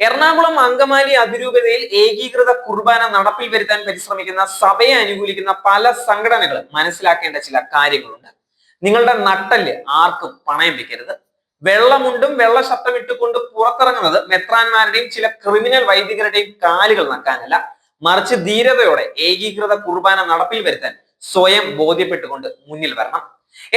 എറണാകുളം അങ്കമാലി അതിരൂപതയിൽ ഏകീകൃത കുർബാന നടപ്പിൽ വരുത്താൻ പരിശ്രമിക്കുന്ന സഭയെ അനുകൂലിക്കുന്ന പല സംഘടനകളും മനസ്സിലാക്കേണ്ട ചില കാര്യങ്ങളുണ്ട്. നിങ്ങളുടെ നട്ടൽ ആർക്കും പണയം വെക്കരുത്. വെള്ളമുണ്ടും വെള്ള ശബ്ദം ഇട്ടുകൊണ്ട് പുറത്തിറങ്ങുന്നത് മെത്രാന്മാരുടെയും ചില ക്രിമിനൽ വൈദികരുടെയും കാലുകൾ നക്കാനല്ല. മറിച്ച് ധീരതയോടെ ഏകീകൃത കുർബാന നടപ്പിൽ വരുത്താൻ സ്വയം ബോധ്യപ്പെട്ടുകൊണ്ട് മുന്നിൽ വരണം.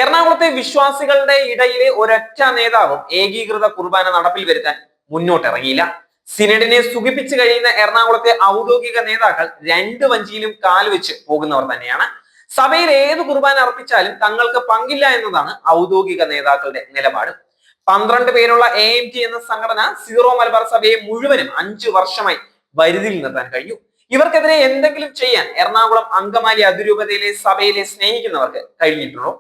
എറണാകുളത്തെ വിശ്വാസികളുടെ ഇടയിലെ ഒരൊറ്റ നേതാവും ഏകീകൃത കുർബാന നടപ്പിൽ വരുത്താൻ മുന്നോട്ടിറങ്ങിയില്ല. സിനഡിനെ സുഖിപ്പിച്ചു കഴിയുന്ന എറണാകുളത്തെ ഔദ്യോഗിക നേതാക്കൾ രണ്ട് വഞ്ചിയിലും കാൽവെച്ച് പോകുന്നവർ തന്നെയാണ്. സഭയിൽ ഏത് കുർബാന അർപ്പിച്ചാലും തങ്ങൾക്ക് പങ്കില്ല എന്നതാണ് ഔദ്യോഗിക നേതാക്കളുടെ നിലപാട്. പന്ത്രണ്ട് പേരുള്ള എ എം ടി എന്ന സംഘടന സീറോ മലബാർ സഭയെ മുഴുവനും അഞ്ചു വർഷമായി വരുതിയിൽ നിർത്താൻ കഴിഞ്ഞു. ഇവർക്കെതിരെ എന്തെങ്കിലും ചെയ്യാൻ എറണാകുളം അങ്കമാലി അതിരൂപതയിലെ സഭയിലെ സ്നേഹിക്കുന്നവർക്ക് കഴിഞ്ഞിട്ടുള്ളൂ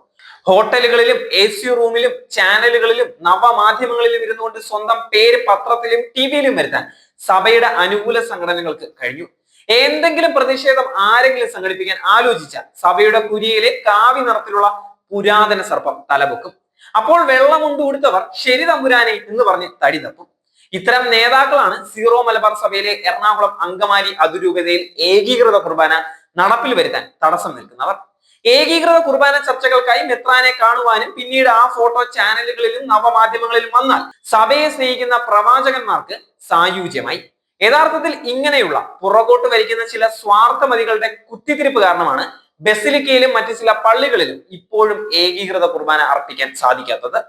ഹോട്ടലുകളിലും എ സി റൂമിലും ചാനലുകളിലും നവമാധ്യമങ്ങളിലും ഇരുന്നുകൊണ്ട് സ്വന്തം പേര് പത്രത്തിലും ടി വിയിലും വരുത്താൻ സഭയുടെ അനുകൂല സംഘടനകൾക്ക് കഴിഞ്ഞു. എന്തെങ്കിലും പ്രതിഷേധം ആരെങ്കിലും സംഘടിപ്പിക്കാൻ ആലോചിച്ച സഭയുടെ കുരിയിലെ കാവി നിറത്തിലുള്ള പുരാതന സർപ്പം തലപൊക്കും. അപ്പോൾ വെള്ളമുണ്ട് കൊടുത്തവർ ശരി തമ്പുരാനെ എന്ന് പറഞ്ഞ് തടി തപ്പും. ഇത്തരം നേതാക്കളാണ് സീറോ മലബാർ സഭയിലെ എറണാകുളം അങ്കമാലി അതിരൂപതയിൽ ഏകീകൃത കുർബാന നടപ്പിൽ വരുത്താൻ തടസ്സം നിൽക്കുന്നവർ. ഏകീകൃത കുർബാന ചർച്ചകൾക്കായി മെത്രാനെ കാണുവാനും പിന്നീട് ആ ഫോട്ടോ ചാനലുകളിലും നവമാധ്യമങ്ങളിലും വന്നാൽ സഭയെ സ്നേഹിക്കുന്ന പ്രവാചകന്മാർക്ക് സായുജ്യമായി. യഥാർത്ഥത്തിൽ ഇങ്ങനെയുള്ള പുറകോട്ട് വലിക്കുന്ന ചില സ്വാർത്ഥമതികളുടെ കുത്തിത്തിരിപ്പ് കാരണമാണ് ബസിലിക്കയിലും മറ്റു ചില പള്ളികളിലും ഇപ്പോഴും ഏകീകൃത കുർബാന അർപ്പിക്കാൻ സാധിക്കാത്തത്.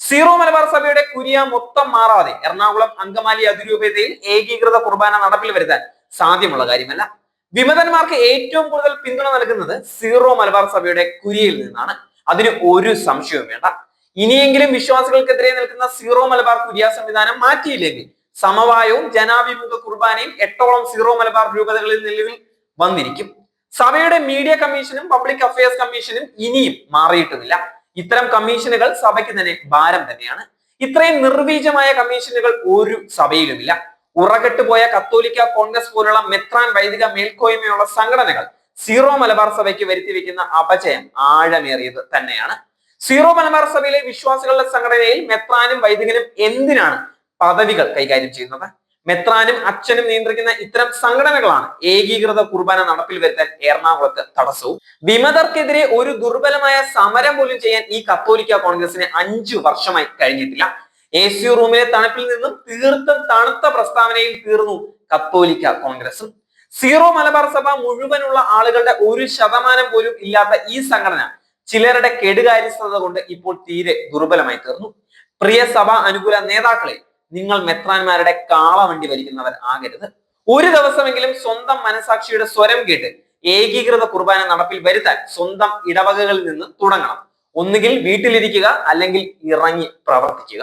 സീറോ മലബാർ സഭയുടെ കുരിയ മൊത്തം മാറാതെ എറണാകുളം അങ്കമാലി അതിരൂപതയിൽ ഏകീകൃത കുർബാന നടപ്പിൽ വരുത്താൻ സാധ്യമുള്ള കാര്യമല്ല. വിമതന്മാർക്ക് ഏറ്റവും കൂടുതൽ പിന്തുണ നൽകുന്നത് സീറോ മലബാർ സഭയുടെ കുരിയിൽ നിന്നാണ്. അതിന് ഒരു സംശയവും വേണ്ട. ഇനിയെങ്കിലും വിശ്വാസികൾക്കെതിരെ നിൽക്കുന്ന സീറോ മലബാർ കുരിയ സംവിധാനം മാറ്റിയില്ലെങ്കിൽ സമവായവും ജനാഭിമുഖ കുർബാനയും എട്ടോളം സീറോ മലബാർ രൂപതകളിൽ നിലവിൽ വന്നിരിക്കും. സഭയുടെ മീഡിയ കമ്മീഷനും പബ്ലിക് അഫയേഴ്സ് കമ്മീഷനും ഇനിയും മാറിയിട്ടുമില്ല. ഇത്തരം കമ്മീഷനുകൾ സഭയ്ക്ക് തന്നെ ഭാരം തന്നെയാണ്. ഇത്രയും നിർവീജമായ കമ്മീഷനുകൾ ഒരു സഭയിലുമില്ല. ഉറകെട്ട് പോയ കത്തോലിക്ക കോൺഗ്രസ് പോലുള്ള മെത്രാൻ വൈദിക മേൽക്കോയ്മയുള്ള സംഘടനകൾ സീറോ മലബാർ സഭയ്ക്ക് വരുത്തി വെക്കുന്ന അപജയം ആഴമേറിയത് തന്നെയാണ്. സീറോ മലബാർ സഭയിലെ വിശ്വാസികളുടെ സംഘടനയിൽ മെത്രാനും വൈദികനും എന്തിനാണ് പദവികൾ കൈകാര്യം ചെയ്യുന്നത്? മെത്രാനും അച്ഛനും നിയന്ത്രിക്കുന്ന ഇത്തരം സംഘടനകളാണ് ഏകീകൃത കുർബാന നടപ്പിൽ വരുത്താൻ എറണാകുളത്ത് തടസ്സവും. വിമതർക്കെതിരെ ഒരു ദുർബലമായ സമരം പോലും ചെയ്യാൻ ഈ കത്തോലിക്ക കോൺഗ്രസിന് അഞ്ചു വർഷമായി കഴിഞ്ഞിട്ടില്ല. എ സി റൂമിലെ തണുപ്പിൽ നിന്നും തീർത്തും തണുത്ത പ്രസ്താവനയിൽ തീർന്നു കത്തോലിക്ക കോൺഗ്രസും. സീറോ മലബാർ സഭ മുഴുവനുള്ള ആളുകളുടെ ഒരു ശതമാനം പോലും ഇല്ലാത്ത ഈ സംഘടന ചിലരുടെ കെടുകാര്യസ്ഥത കൊണ്ട് ഇപ്പോൾ തീരെ ദുർബലമായി തീർന്നു. പ്രിയ സഭ അനുകൂല നേതാക്കളെ നിങ്ങൾ മെത്രാന്മാരുടെ കാളവണ്ടി വലിക്കുന്നവർ ആകരുത്. ഒരു ദിവസമെങ്കിലും സ്വന്തം മനസാക്ഷിയുടെ സ്വരം കേട്ട് ഏകീകൃത കുർബാന നടപ്പിൽ വരുത്താൻ സ്വന്തം ഇടവകകളിൽ നിന്ന് തുടങ്ങണം. ഒന്നുകിൽ വീട്ടിലിരിക്കുക അല്ലെങ്കിൽ ഇറങ്ങി പ്രവർത്തിക്കുക.